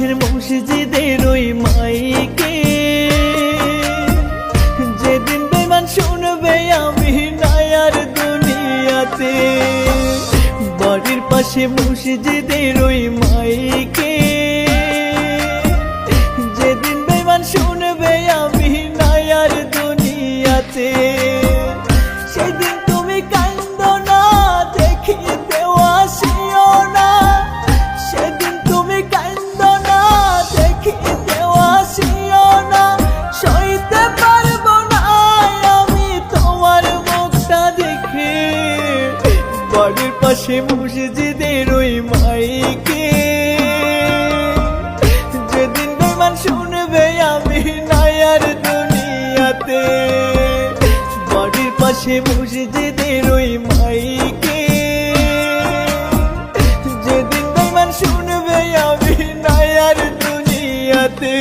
পাশের মসজিদের ওই মাইকে। যেদিন বেমান শুনবে আমি নায়ার দুনিয়াতে, বাড়ির পাশে মসজিদের ওই মাইকে। যেদিন বেমান শুনবে বাড়ির পাশে মসজিদের ওই মাইকে। যেদিন বেমান শুনবে আমি নায়ার দুনিয়াতে, বাড়ির পাশে মসজিদের ওই মাইকে। যেদিন বেমান শুনবে আমি নায়ার দুনিয়াতে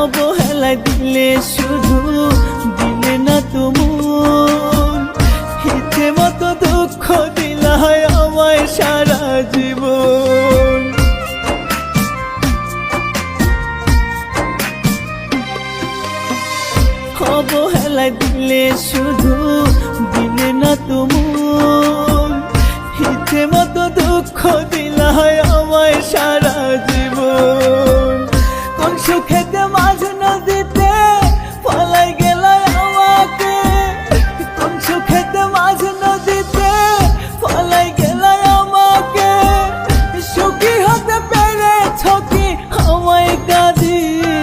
অবহেলা দিলে শুধু দিলে না তুমুল হিতে মতো দুঃখ দিলা আমায় সারা জীবন। অবহেলা দিলে শুধু দিলে না তুমুল হিতে মতো দুঃখ দিলা আমায় সারা জীবন। সুখেতে মাঝ নদীতে পলাই গেল আমাকে। কোন সুখেতে মাঝ নদীতে পলাই গেল আমাকে। সুখী হতে পেরেছ কি আমায় কাঁদিয়ে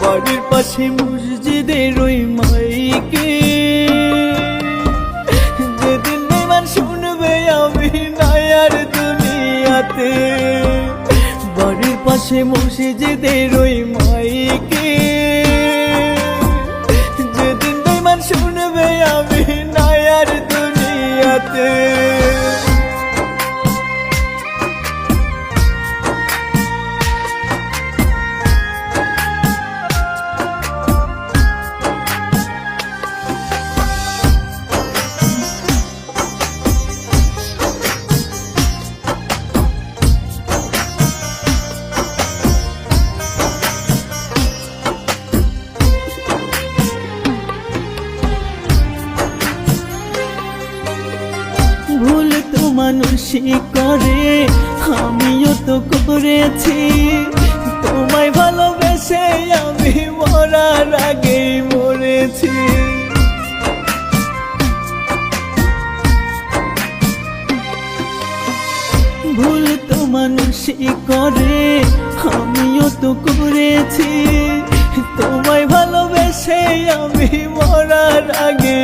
বাড়ির পাশে মসজিদের ওই মাইকে। যেদিন বেমান শুনবে আমি নায়ার দুনিয়াতে। পাশে মসজিদের ওই মাইকে মানুষই করে আমিও তো করেছি তোমায় ভালোবেসে আমি মরার আগেই মরেছি। ভুল তো মানুষই করে আমিও তো করেছি তোমায় ভালোবেসে আমি মরার আগে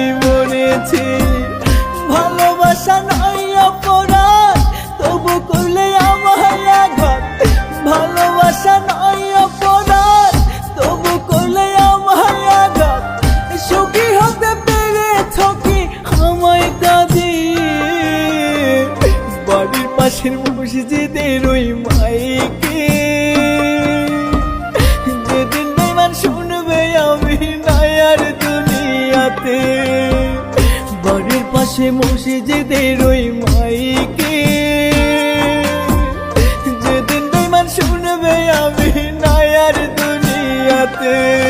পাশের মসজিদের ওই মাইকে। যেদিন বেমান শুনবে আমি নায়ার দুনিয়াতে, বাড়ির পাশে মসজিদের ওই মাইকে। যেদিন বেমান শুনবে আমি নায়ার দুনিয়াতে।